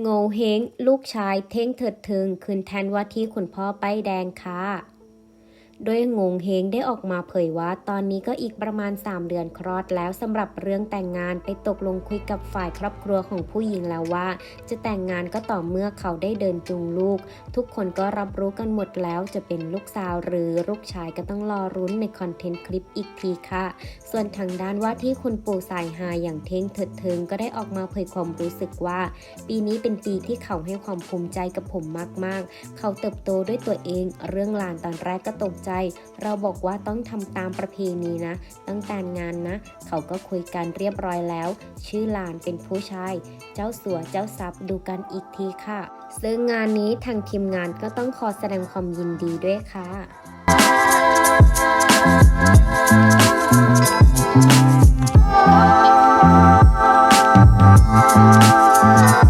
โงเฮงลูกชายเท่งเถิดเทิงคืนแทนว่าที่คุณพ่อป้ายแดงค่ะ โดยงงเฮงได้ออกมาเผยว่า ตอนนี้ก็อีกประมาณ 3 เดือนคลอดแล้วสำหรับเรื่องแต่งงานไปตกลงคุยกับฝ่ายครอบครัวของผู้หญิงแล้วว่า จะแต่งงานก็ต่อเมื่อเขาได้เดินจูงลูก ทุกคนก็รับรู้กันหมดแล้วจะเป็นลูกสาวหรือลูกชายก็ต้องรอรุ้นในคอนเทนต์คลิปอีกทีค่ะ ส่วนทางด้านว่าที่คุณปู่สายฮาอย่างเท่งเถิดเทิงก็ได้ออกมาเผยความรู้สึกว่า ปีนี้เป็นปีที่เขาให้ความภูมิใจกับผมมากๆ เขาเติบโตด้วยตัวเอง เรื่องลานตอนแรกก็ตกใจ เราบอกว่าต้องทำตามประเพณีนะ ต้องแต่งานนะ เขาก็คุยกันเรียบร้อยแล้ว ชื่อลานเป็นผู้ชาย เจ้าสัวเจ้าทรัพย์ดูกันอีกทีค่ะ ซึ่งงานนี้ทางทีมงานก็ต้องขอแสดงความยินดีด้วยค่ะ Thank